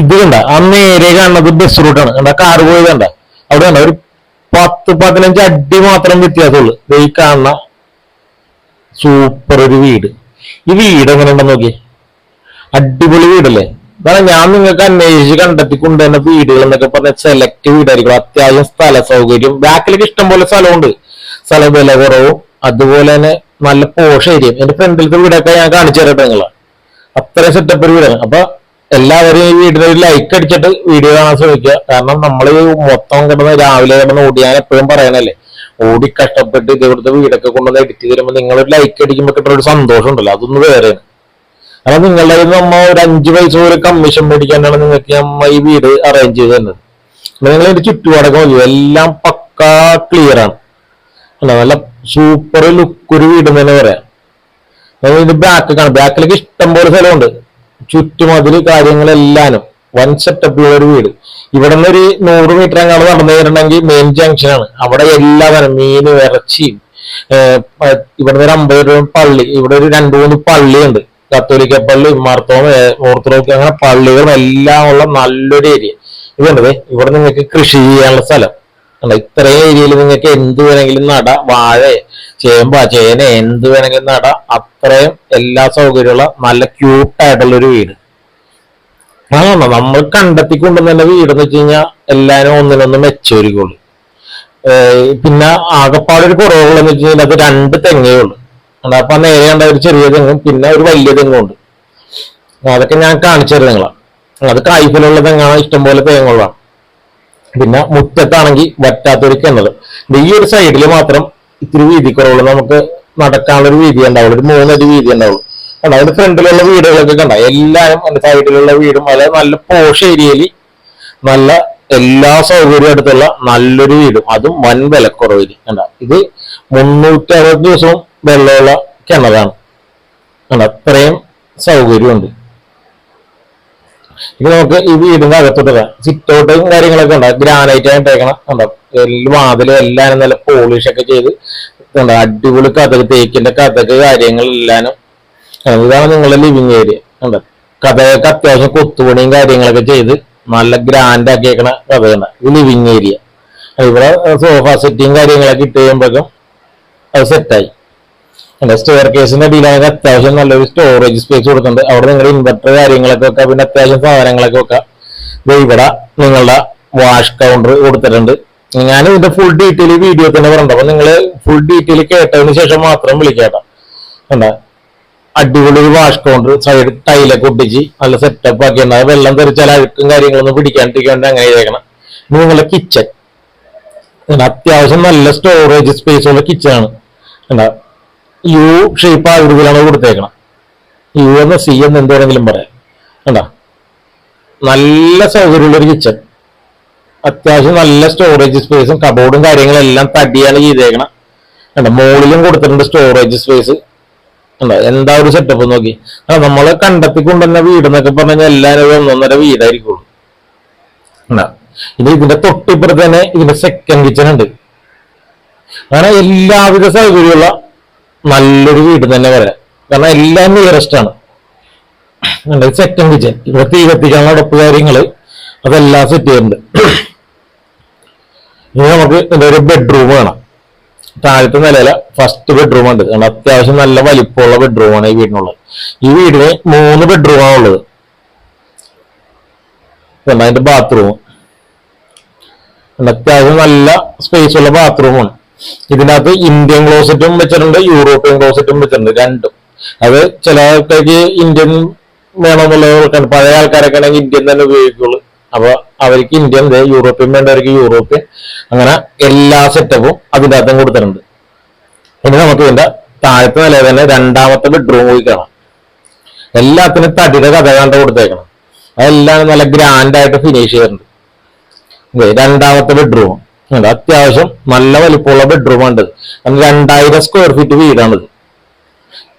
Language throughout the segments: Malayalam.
ഇത് കണ്ട ആ നേരെ കാണുന്നത് ബസ് റൂട്ടാണ് കണ്ട കാർ പോയത് കണ്ട. അവിടെ കണ്ട ഒരു പത്ത് പതിനഞ്ച് അടി മാത്രം വ്യത്യാസമുള്ളൂ. ഈ കാണുന്ന സൂപ്പർ ഒരു വീട്. ഈ വീട് എങ്ങനെ ഉണ്ടെന്ന് നോക്കി അടിപൊളി വീടല്ലേ? കാരണം ഞാൻ നിങ്ങൾക്ക് അന്വേഷിച്ച് കണ്ടെത്തി തന്നെ വീടുകൾ എന്നൊക്കെ പറഞ്ഞ സെലക്ട് വീടായിരിക്കും. അത്യാവശ്യം സ്ഥല സൗകര്യം ബാക്കിലേക്ക് ഇഷ്ടം പോലെ സ്ഥലമുണ്ട്. സ്ഥല വില കുറവും. അതുപോലെ തന്നെ നല്ല പോഷ ഏരിയ എന്റെ ഫ്രണ്ടിലത്തെ വീടൊക്കെ ഞാൻ കാണിച്ചു തരട്ടെ നിങ്ങളെ. അത്ര സെറ്റപ്പ് ഒരു വീടാണ്. അപ്പൊ എല്ലാവരും ഒരു ലൈക്ക് അടിച്ചിട്ട് വീഡിയോ കാണാൻ ശ്രമിക്കുക. കാരണം നമ്മൾ മൊത്തം കിടന്ന് രാവിലെ കിടന്ന് ഓടി ഞാൻ എപ്പോഴും പറയണല്ലേ ഓടി കഷ്ടപ്പെട്ട് ഇതേപോലത്തെ വീടൊക്കെ കൊണ്ടുവന്ന് എഡിറ്റ് ചെയ്യുമ്പോൾ നിങ്ങൾ ഒരു ലൈക്ക് അടിക്കുമ്പോൾ കിട്ടുന്ന ഒരു സന്തോഷം ഉണ്ടല്ലോ അതൊന്ന് വേറെയാണ്. കാരണം നിങ്ങളുടെ നമ്മ ഒരു അഞ്ച് പൈസ ഒരു കമ്മീഷൻ മേടിക്കാനാണ് നിങ്ങൾക്ക് നമ്മ ഈ വീട് അറേഞ്ച് ചെയ്ത് തന്നത്. നിങ്ങൾ എന്റെ ചുറ്റുപാടൊക്കെ നോക്കി എല്ലാം പക്കാ ക്ലിയർ ആണ്. നല്ല സൂപ്പർ ലുക്ക് ഒരു വീട് തന്നെ പറയാം. ഇതിന്റെ ബാക്ക് കാണാം. ബാക്കിലേക്ക് ഇഷ്ടംപോലെ സ്ഥലമുണ്ട്. ചുറ്റുമതിൽ കാര്യങ്ങളെല്ലാനും സെറ്റപ്പ് ഒരു വീട്. ഇവിടെ നിന്ന് ഒരു നൂറ് മീറ്റർ അങ്ങോട്ട് നടന്നു കയറണമെങ്കിൽ മെയിൻ ജംഗ്ഷനാണ് അവിടെ എല്ലാ തരം മീന് ഇറച്ചിയും ഇവിടെ ഒരു അമ്പത് രൂപ പള്ളി ഇവിടെ ഒരു രണ്ടു മൂന്ന് പള്ളിയുണ്ട്. കത്തോലിക്ക പള്ളി മാർത്തോമ ഓർത്തഡോക്സ് അങ്ങനെ പള്ളികളും എല്ലാം ഉള്ള നല്ലൊരു ഏരിയ ഇതുണ്ട് ഇവിടെ നിങ്ങൾക്ക് കൃഷി ചെയ്യാനുള്ള സ്ഥലം. ഇത്രയും ഏരിയയിൽ നിങ്ങൾക്ക് എന്ത് വേണമെങ്കിലും നട. വാഴ ചേമ്പ ചേന എന്ത് വേണമെങ്കിലും നട. അത്രയും എല്ലാ സൗകര്യമുള്ള നല്ല ക്യൂട്ടായിട്ടുള്ള ഒരു വീട്. അതാണ് നമ്മൾ കണ്ടെത്തി കൊണ്ടുവന്ന വീട് എന്ന് വെച്ച് കഴിഞ്ഞാൽ എല്ലാവരും ഒന്നിനൊന്ന് മെച്ചൊരുക്കുള്ളൂ പിന്നെ ആകപ്പാടൊരു കുറവുകളെന്ന് വെച്ച് കഴിഞ്ഞാൽ അത് രണ്ട് തെങ്ങേ ഉള്ളൂ. അപ്പൊ നേരെ കണ്ട ഒരു ചെറിയ തെങ്ങും പിന്നെ ഒരു വലിയ തെങ്ങും ഉണ്ട്. അതൊക്കെ ഞാൻ കാണിച്ചു തരുന്നതാണ് അത് കായ്ഫലുള്ള തെങ്ങാണ് ഇഷ്ടംപോലെ തേങ്ങകളാണ് പിന്നെ മുറ്റത്താണെങ്കിൽ വറ്റാത്തൊരു കിണർ ഈ ഒരു സൈഡിൽ മാത്രം ഇത്തിരി വീതി കുറവുള്ളൂ നമുക്ക് നടക്കാനുള്ളൊരു വീതി ഉണ്ടാവുള്ളൂ. ഒരു മൂന്നടി വീതി ഉണ്ടാവുള്ളൂ. കണ്ടോ? അതിന്റെ ഫ്രണ്ടിലുള്ള വീടുകളൊക്കെ കണ്ട? എല്ലാവരും അതിന്റെ സൈഡിലുള്ള വീടും അതായത് നല്ല പോഷ് ഏരിയയിൽ നല്ല എല്ലാ സൗകര്യവും അടുത്തുള്ള നല്ലൊരു വീടും. അതും വൻ വിലക്കുറവിൽ കണ്ട? ഇത് മുന്നൂറ്റി അറുപത് ദിവസവും വെള്ളമുള്ള കിണറാണ്. കണ്ട? അത്രയും സൗകര്യമുണ്ട് ഇനി നമുക്ക് ഈ വീടിന്റെ അകത്തോട്ട് സിറ്റ് കാര്യങ്ങളൊക്കെ ഉണ്ട്. ഗ്രാനൈറ്റ് ആയിട്ടേക്കണം ഉണ്ടാവും വാതിലും എല്ലാം നല്ല പോളിഷ് ഒക്കെ ചെയ്ത് അടിപൊളി കഥക് തേക്കിന്റെ കഥക് കാര്യങ്ങളെല്ലാം ഇതാണ് നിങ്ങളുടെ ലിവിങ് ഏരിയ ഉണ്ട് കഥയൊക്കെ അത്യാവശ്യം കൊത്തുപണിയും കാര്യങ്ങളൊക്കെ ചെയ്ത് നല്ല ഗ്രാൻഡ് ആക്കിയേക്കണ കഥയാണ് ഇത് ലിവിങ് ഏരിയ ഇവിടെ സോഫ സെറ്റിയും കാര്യങ്ങളൊക്കെ ഇട്ട് കഴിയുമ്പോഴേക്കും അത് സെറ്റായി സ്റ്റെയർ കേസിന്റെ അടിയിലാണെങ്കിൽ അത്യാവശ്യം നല്ലൊരു സ്റ്റോറേജ് സ്പേസ് കൊടുക്കുന്നുണ്ട് അവിടെ നിങ്ങൾ ഇൻവെർട്ടർ കാര്യങ്ങളൊക്കെ വെക്കാം. പിന്നെ അത്യാവശ്യം സാധനങ്ങളൊക്കെ വെക്കാം. ഇവിടെ നിങ്ങളുടെ വാഷ് കൗണ്ടർ കൊടുത്തിട്ടുണ്ട്. ഞാൻ ഇതിന്റെ ഫുൾ ഡീറ്റെയിൽ വീഡിയോ തന്നെ പറഞ്ഞത് അപ്പൊ നിങ്ങൾ ഫുൾ ഡീറ്റെയിൽ കേട്ടതിന് ശേഷം മാത്രം വിളിക്കാട്ടോ എന്താ? അടിപൊളി ഒരു വാഷ് കൗണ്ടർ സൈഡ് ടൈലൊക്കെ ഒട്ടിച്ച് നല്ല സെറ്റപ്പ് ആക്കി. ഉണ്ട് വെള്ളം തെറിച്ചാൽ അഴുക്കും കാര്യങ്ങളൊന്നും പിടിക്കാണ്ടിരിക്കാണ്ട് അങ്ങനെ ചെയ്തേക്കണം നിങ്ങളുടെ കിച്ചൺ അത്യാവശ്യം നല്ല സ്റ്റോറേജ് സ്പേസ് ഉള്ള കിച്ചൺ കണ്ടാ യു ഷേപ്പ് ആകൃതിയിലാണ് കൊടുത്തേക്കണം. യു എന്ന് സി എന്ന് എന്ത് പറയാം. കണ്ടാ? നല്ല സൗകര്യമുള്ളൊരു കിച്ചൺ അത്യാവശ്യം നല്ല സ്റ്റോറേജ് സ്പേസും കബോർഡും കാര്യങ്ങളെല്ലാം തടിയാണ് ചെയ്തേക്കണം. കണ്ട? മുകളിലും കൊടുത്തിട്ടുണ്ട് സ്റ്റോറേജ് സ്പേസ് കണ്ടോ? എന്താ ഒരു സെറ്റപ്പ് നോക്കി. നമ്മൾ കണ്ടെത്തി കൊണ്ടുവന്ന വീട് എന്നൊക്കെ പറഞ്ഞു കഴിഞ്ഞാൽ എല്ലാവരും ഒന്നൊന്നര വീടായിരിക്കുള്ളൂ. കണ്ടാ? ഇനി ഇതിന്റെ തൊട്ടിപ്പുറത്ത് തന്നെ ഇതിന്റെ സെക്കൻഡ് കിച്ചൺ ഉണ്ട്. അങ്ങനെ എല്ലാവിധ സൗകര്യമുള്ള നല്ലൊരു വീട് തന്നെ പറയാം കാരണം എല്ലാം നിയറസ്റ്റ് ആണ്. സെക്കൻഡ് കിച്ചൺ ഇവിടെ തീ കത്തിക്കാനുള്ള ഉടപ്പ് കാര്യങ്ങൾ അതെല്ലാം സെറ്റ് ചെയ്യുന്നുണ്ട് ഇനി നമുക്ക് എന്താ ഒരു ബെഡ്റൂം വേണം. താഴത്തെ നിലയില ഫസ്റ്റ് ബെഡ്റൂം ഉണ്ട്. കാരണം അത്യാവശ്യം നല്ല വലിപ്പമുള്ള ബെഡ്റൂമാണ് ഈ വീടിനുള്ളത്. ഈ വീടിന് മൂന്ന് ബെഡ്റൂമാണ് ഉള്ളത്. അതിന്റെ ബാത്റൂം അത്യാവശ്യം നല്ല സ്പേസ് ഉള്ള ബാത്റൂമാണ് ഇതിനകത്ത് ഇന്ത്യൻ ക്ലോസറ്റും വെച്ചിട്ടുണ്ട് യൂറോപ്യൻ ക്ലോസറ്റും വെച്ചിട്ടുണ്ട് രണ്ടും. അത് ചില ആൾക്കാർക്ക് ഇന്ത്യൻ വേണമെന്നുള്ളവർക്കാണ്. പഴയ ആൾക്കാരൊക്കെ ആണെങ്കിൽ ഇന്ത്യൻ തന്നെ ഉപയോഗിക്കുള്ളൂ. അപ്പൊ അവർക്ക് ഇന്ത്യൻ യൂറോപ്യൻ വേണ്ടവർക്ക് യൂറോപ്യൻ. അങ്ങനെ എല്ലാ സെറ്റപ്പും അതിന്റെ അകത്തും കൊടുത്തിട്ടുണ്ട്. ഇനി നമുക്ക് ഇതിന്റെ താഴത്തെ നില തന്നെ രണ്ടാമത്തെ ബെഡ്റൂം പോയി കാണാം. എല്ലാത്തിനും തടിയുടെ കഥ കണ്ട കൊടുത്തേക്കണം. അതെല്ലാം നല്ല ഗ്രാൻഡ് ആയിട്ട് ഫിനിഷ് ചെയ്തിട്ടുണ്ട്. രണ്ടാമത്തെ ബെഡ്റൂം ഉണ്ട് അത്യാവശ്യം നല്ല വലിപ്പമുള്ള ബെഡ്റൂം കാരണം രണ്ടായിരം സ്ക്വയർ ഫീറ്റ് വീടാണിത്.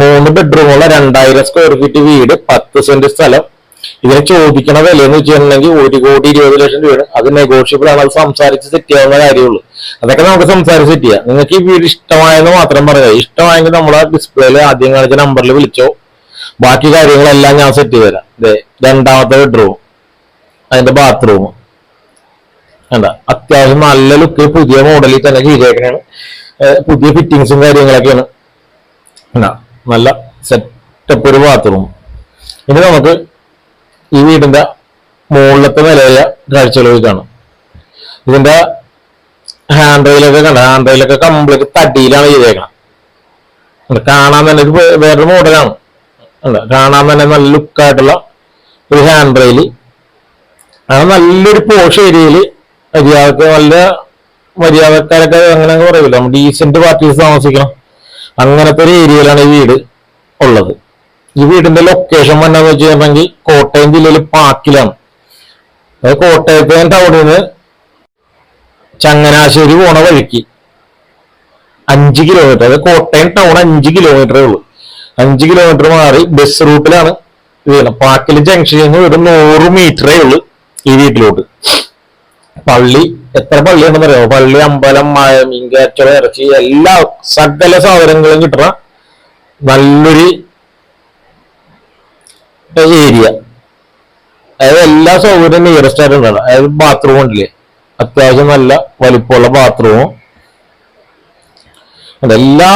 മൂന്ന് ബെഡ്റൂമുള്ള രണ്ടായിരം സ്ക്വയർ ഫീറ്റ് വീട് പത്ത് സെന്റ് സ്ഥലം. ഇതിനെ ചോദിക്കണ വില എന്ന് വെച്ചിട്ടുണ്ടെങ്കിൽ ഒരു കോടി ഇരുപത് ലക്ഷം രൂപയാണ്. അത് നെഗോഷ്യബിൾ ആണ് അത് സംസാരിച്ച് സെറ്റ് ചെയ്യാവുന്ന കാര്യമുള്ളൂ. അതൊക്കെ നമുക്ക് സംസാരിച്ച് സെറ്റ് ചെയ്യാം. നിങ്ങൾക്ക് ഈ വീട് ഇഷ്ടമായെന്ന് മാത്രം പറയുക ഇഷ്ടമായെങ്കിൽ നമ്മൾ ആ ഡിസ്പ്ലേയിൽ ആദ്യം കാണിച്ച നമ്പറിൽ വിളിച്ചോ. ബാക്കി കാര്യങ്ങളെല്ലാം ഞാൻ സെറ്റ് ചെയ്ത് തരാം. രണ്ടാമത്തെ ബെഡ്റൂം അതിന്റെ ബാത്റൂം കണ്ട. അത്യാവശ്യം നല്ല ലുക്ക് പുതിയ മോഡലിൽ തന്നെ ചെയ്തേക്കണാണ്. പുതിയ ഫിറ്റിങ്സും കാര്യങ്ങളൊക്കെയാണ്. കണ്ടാ, നല്ല സെറ്റപ്പ് ഒരു ബാത്റൂം ഇനി നമുക്ക് ഈ വീടിന്റെ മുകളിലത്തെ നിലയിലെ കാഴ്ചകൾ കാണും. ഇതിന്റെ ഹാൻഡ് റെയിലൊക്കെ കണ്ട. ഹാൻഡ് റെയിലൊക്കെ കംപ്ലീറ്റ് തടിയിലാണ് ചെയ്തേക്കണം. കാണാൻ തന്നെ ഇത് വേറൊരു മോഡലാണ് കാണാൻ തന്നെ നല്ല ലുക്കായിട്ടുള്ള ഒരു ഹാൻഡ് റെയിൽ അത് നല്ലൊരു പോഷ് ഏരിയയിൽ മര്യാദയ്ക്ക് നല്ല മര്യാദക്കാരൊക്കെ അങ്ങനെ പറയില്ല ഡീസെന്റ് പാർട്ടീസ് താമസിക്കണം. അങ്ങനത്തെ ഒരു ഏരിയയിലാണ് ഈ വീട് ഉള്ളത്. ഈ വീടിന്റെ ലൊക്കേഷൻ വന്നതെന്ന് വെച്ച് കഴിഞ്ഞാൽ കോട്ടയം ജില്ലയിൽ പാക്കിലാണ് അത് കോട്ടയത്തെ ടൗണിൽ നിന്ന് ചങ്ങനാശ്ശേരി പോണ വഴിക്ക് അഞ്ച് കിലോമീറ്റർ അത് കോട്ടയം ടൗൺ അഞ്ച് കിലോമീറ്ററേ ഉള്ളൂ. അഞ്ച് കിലോമീറ്റർ മാറി ബസ് റൂട്ടിലാണ് ഇത്. പാക്കിൽ ജംഗ്ഷനിൽ നിന്ന് ഒരു നൂറ് മീറ്ററേ ഉള്ളൂ ഈ വീട്ടിലോട്ട്. പള്ളി. എത്ര പള്ളിയാണെന്ന് അറിയാമോ പള്ളി അമ്പലം മീൻകാറ്റ ഇറച്ചി എല്ലാ സകല സാധനങ്ങളും കിട്ടുന്ന നല്ലൊരു ഏരിയ. അതായത് എല്ലാ സൗകര്യം നിയറസ്റ്റ് ആയിട്ട് ഉണ്ടാവും അതായത് ബാത്റൂം ഉണ്ടല്ലേ? അത്യാവശ്യം നല്ല വലിപ്പമുള്ള ബാത്റൂമും. എല്ലാ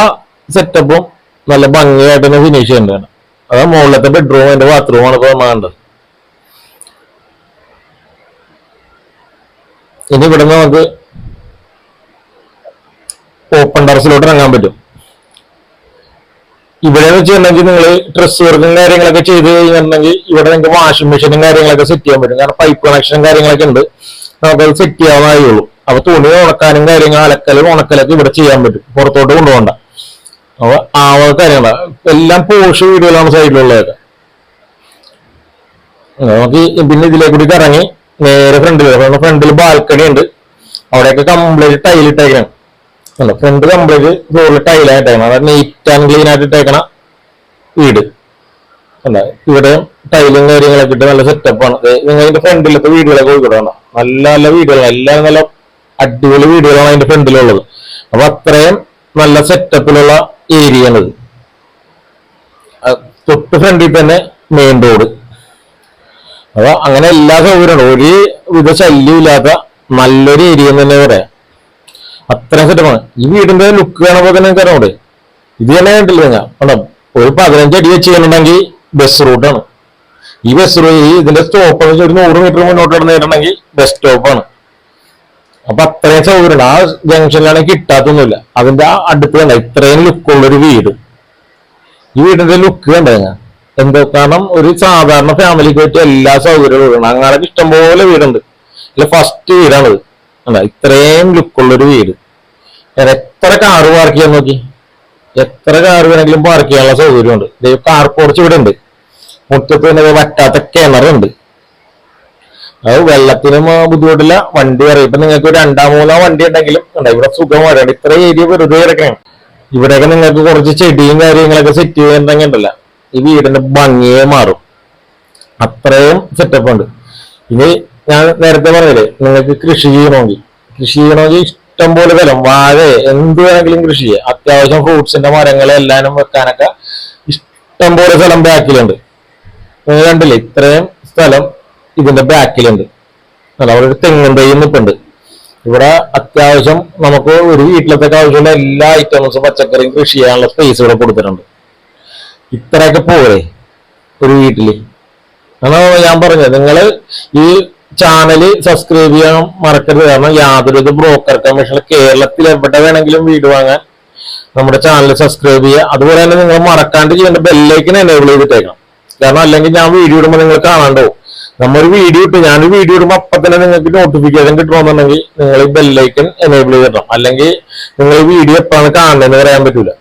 സെറ്റപ്പും നല്ല ഭംഗിയായിട്ട് തന്നെ ഫിനിഷ് ചെയ്യേണ്ടതാണ്. അതാ മുകളിലത്തെ ബെഡ്റൂം അതിന്റെ ബാത്റൂമാണ് ഇപ്പൊ കാണേണ്ടത് ഇനി ഇവിടുന്ന് നമുക്ക് ഓപ്പൺ ടെറസിലോട്ട് ഇറങ്ങാൻ പറ്റും. ഇവിടെ എന്ന് വെച്ചിട്ടുണ്ടെങ്കിൽ നിങ്ങൾ ഡ്രസ് വർക്കും കാര്യങ്ങളൊക്കെ ചെയ്ത് കഴിഞ്ഞിട്ടുണ്ടെങ്കിൽ ഇവിടെ നിങ്ങൾക്ക് വാഷിംഗ് മെഷീനും കാര്യങ്ങളൊക്കെ സെറ്റ് ചെയ്യാൻ പറ്റും. കാരണം പൈപ്പ് കണക്ഷനും കാര്യങ്ങളൊക്കെ ഉണ്ട്. നമുക്കത് സെറ്റ് ചെയ്യാവുന്നതേ ഉള്ളൂ അപ്പൊ തുണി ഉണക്കാനും കാര്യങ്ങൾ അലക്കലും ഉണക്കലൊക്കെ ഇവിടെ ചെയ്യാൻ പറ്റും. പുറത്തോട്ട് കൊണ്ടുപോകണ്ട. അപ്പൊ ആ കാര്യങ്ങളാണ് എല്ലാം പോഷ് വീടുകളാണ് സൈഡിലുള്ളതൊക്കെ നമുക്ക് പിന്നെ ഇതിലേക്കൂടി ഇറങ്ങി നേരെ ഫ്രണ്ടിൽ ഫ്രണ്ടിൽ ബാൽക്കണി ഉണ്ട്. അവിടെയൊക്കെ കംപ്ലീറ്റ് ടൈൽ ഇട്ടേക്കണം. ഫ്രണ്ട് കംപ്ലീറ്റ് ഫ്ലോറിൽ ടൈലായിട്ടേക്കണം അതായത് നീറ്റ് ആൻഡ് ക്ലീൻ ആയിട്ട് ഇട്ടേക്കണ വീട്. അല്ല ഇവിടെ ടൈലും കാര്യങ്ങളൊക്കെ ഇട്ട് നല്ല സെറ്റപ്പാണ് നിങ്ങൾ അതിന്റെ ഫ്രണ്ടിലത്തെ വീടുകളൊക്കെ പോയിക്കൊണ്ടാണ് നല്ല നല്ല വീടുകളാണ്. എല്ലാം നല്ല അടിപൊളി വീടുകളാണ് അതിന്റെ ഫ്രണ്ടിലുള്ളത് അപ്പൊ അത്രയും നല്ല സെറ്റപ്പിലുള്ള ഏരിയ ആണിത് തൊട്ട് ഫ്രണ്ടിൽ തന്നെ മെയിൻ റോഡ് അപ്പൊ അങ്ങനെ എല്ലാ സൗകര്യമുണ്ട് ഒരു വിധ ശല്യമില്ലാത്ത നല്ലൊരു ഏരിയ തന്നെ പറയാം. അത്രയും സെറ്റപ്പാണ്. ഈ വീടിന്റെ ലുക്ക് കാണുമ്പോൾ തന്നെ അറിയാം ഇത് തന്നെ കണ്ടില്ല ഞാൻ? കണ്ടോ? ഒരു പതിനഞ്ച് അടി വെച്ച് കഴിഞ്ഞിട്ടുണ്ടെങ്കിൽ ബസ് റൂട്ടാണ് ഈ ബസ് റൂട്ട് ഈ ഇതിന്റെ സ്റ്റോപ്പ് വെച്ചാൽ ഒരു നൂറ് മീറ്റർ മുന്നോട്ട് കിടന്നിട്ടുണ്ടെങ്കിൽ ബസ് സ്റ്റോപ്പാണ് അപ്പൊ അത്രയും സൗകര്യമുണ്ട്. ആ ജംഗ്ഷനിലാണ് കിട്ടാത്തൊന്നുമില്ല. അതിന്റെ അടുത്ത് കണ്ട? ഇത്രയും ലുക്കുള്ളൊരു വീട്. ഈ വീടിന്റെ ലുക്ക് കണ്ടത് ഞാൻ? എന്തോ കാരണം ഒരു സാധാരണ ഫാമിലിക്ക് പറ്റിയ എല്ലാ സൗകര്യവും വീടാണ് അങ്ങനെ ഇഷ്ടംപോലെ വീടുണ്ട്. അല്ല ഫസ്റ്റ് വീടാണ് അല്ല ഇത്രയും ലുക്കുള്ളൊരു വീട്. എത്ര കാറ് പാർക്ക് ചെയ്യാൻ നോക്കി? എത്ര കാറ് വേണമെങ്കിലും പാർക്ക് ചെയ്യാനുള്ള സൗകര്യമുണ്ട്. ഇതേ കാർ പോർച്ച് ഇവിടെ ഉണ്ട്. മുറ്റത്ത് തന്നെ വറ്റാത്ത കിണറുണ്ട് അത് വെള്ളത്തിനും ബുദ്ധിമുട്ടില്ല. വണ്ടി അറിയാം ഇപ്പൊ നിങ്ങൾക്ക് രണ്ടാം മൂന്നാം വണ്ടി ഉണ്ടെങ്കിലും ഉണ്ട് ഇവിടെ സുഖമായിട്ടുണ്ട് ഇത്ര ഏരിയ വെറുതെ കിടക്കണം ഇവിടെയൊക്കെ നിങ്ങൾക്ക് കുറച്ച് ചെടിയും കാര്യങ്ങളൊക്കെ സെറ്റ് ചെയ്യാൻ ചെയ്യുന്നുണ്ടെങ്കിൽ ഉണ്ടല്ല. ഈ വീടിന്റെ ഭംഗിയെ മാറും. അത്രയും സെറ്റപ്പ് ഉണ്ട്. ഇനി ഞാൻ നേരത്തെ പറഞ്ഞില്ലേ നിങ്ങൾക്ക് കൃഷി ചെയ്യണമെങ്കിൽ. കൃഷി ചെയ്യണമെങ്കിൽ ഇഷ്ടം പോലെ തരം വാഴ എന്ത് വേണമെങ്കിലും കൃഷി ചെയ്യാം. അത്യാവശ്യം ഫ്രൂട്ട്സിന്റെ മരങ്ങൾ എല്ലാനും വെക്കാനൊക്കെ ഇഷ്ടം പോലെ സ്ഥലം ബാക്കിലുണ്ട്. നിങ്ങൾ കണ്ടില്ലേ ഇത്രയും സ്ഥലം ഇതിന്റെ ബാക്കിലുണ്ട്. അല്ല അവിടെ ഒരു തെങ്ങും തൈ നിൽപ്പുണ്ട് ഇവിടെ അത്യാവശ്യം നമുക്ക് ഒരു വീട്ടിലത്തെ ആവശ്യമുള്ള എല്ലാ ഐറ്റംസും പച്ചക്കറിയും കൃഷി ചെയ്യാനുള്ള സ്പേസ് ഇവിടെ കൊടുത്തിട്ടുണ്ട്. ഇത്രയൊക്കെ പോരെ ഒരു വീട്ടിൽ. അതാണ് ഞാൻ പറഞ്ഞത് നിങ്ങൾ ഈ ചാനൽ സബ്സ്ക്രൈബ് ചെയ്യാൻ മറക്കരുത്. കാരണം യാതൊരു ബ്രോക്കർ കമ്മീഷൻ കേരളത്തിൽ എവിടെ വേണമെങ്കിലും വീട് വാങ്ങാൻ നമ്മുടെ ചാനൽ സബ്സ്ക്രൈബ് ചെയ്യുക. അതുപോലെ തന്നെ നിങ്ങൾ മറക്കാണ്ട് ചെയ്യേണ്ട ബെല്ലൈക്കൻ എനേബിൾ ചെയ്തിട്ടേക്കണം. കാരണം അല്ലെങ്കിൽ ഞാൻ വീഡിയോ ഇടുമ്പോൾ നിങ്ങൾ കാണാണ്ടോ നമ്മൊരു വീഡിയോ ഇട്ട് ഞാൻ വീഡിയോ ഇടുമ്പോൾ അപ്പൊ തന്നെ നിങ്ങൾക്ക് നോട്ടിഫിക്കേഷൻ കിട്ടണമെന്നുണ്ടെങ്കിൽ നിങ്ങൾ ഈ ബെല്ലൈക്കൻ എനേബിൾ ചെയ്തിടണം. അല്ലെങ്കിൽ നിങ്ങൾ ഈ വീഡിയോ എപ്പോഴാണ് കാണുന്നതെന്ന് പറയാൻ പറ്റൂല.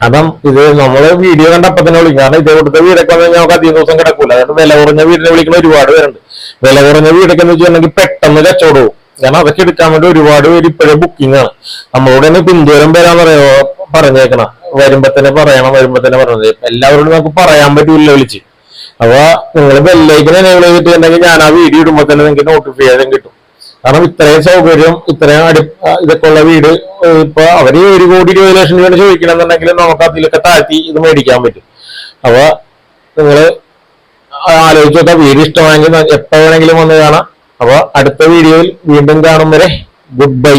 കാരണം ഇത് നമ്മൾ വീഡിയോ കണ്ട അപ്പൊ തന്നെ വിളിക്കും. കാരണം ഇതേ കൊടുത്ത വീടൊക്കെ വന്നു നമുക്ക് അധികം ദിവസം കിടക്കൂല. അതുകൊണ്ട് വില കുറഞ്ഞ വീടിനെ വിളിക്കുന്ന ഒരുപാട് പേരുണ്ട്. വില കുറഞ്ഞ വീടൊക്കെ എന്ന് വെച്ചിട്ടുണ്ടെങ്കിൽ പെട്ടെന്ന് കച്ചവടം പോകും കാരണം അതൊക്കെ എടുക്കാൻ വേണ്ടി ഒരുപാട് പേര് ഇപ്പോഴേ ബുക്കിംഗ് ആണ്. നമ്മളോട് തന്നെ പിന്തുരം വരാൻ പറയോ പറഞ്ഞേക്കണം. വരുമ്പോ തന്നെ പറയണം വരുമ്പോ തന്നെ പറഞ്ഞത് എല്ലാവരോടും നമുക്ക് പറയാൻ പറ്റൂല വിളിച്ച്. അപ്പൊ നിങ്ങൾ ബെല്ലേക്ക് എനേബിൾ ചെയ്തിട്ടുണ്ടെങ്കിൽ ഞാൻ ആ വീഡിയോ ഇടുമ്പോ തന്നെ നിങ്ങൾക്ക് നോട്ടിഫിക്കേഷൻ കിട്ടും. കാരണം ഇത്രയും സൗകര്യം ഇത്രയും അടി ഇതൊക്കെ ഉള്ള വീട് ഇപ്പൊ അവർ ഒരു കോടി ഇരുപത് ലക്ഷം രൂപ ചോദിക്കണമെന്നുണ്ടെങ്കിൽ നമുക്ക് അതിലൊക്കെ താഴ്ത്തി ഇത് മേടിക്കാൻ പറ്റും. അപ്പൊ നിങ്ങൾ ആലോചിച്ച് നോക്കാം വീട് ഇഷ്ടമായെങ്കിൽ എപ്പോ വേണമെങ്കിലും വന്ന് കാണാം. അപ്പൊ അടുത്ത വീഡിയോയിൽ വീണ്ടും കാണും വരെ. Good bye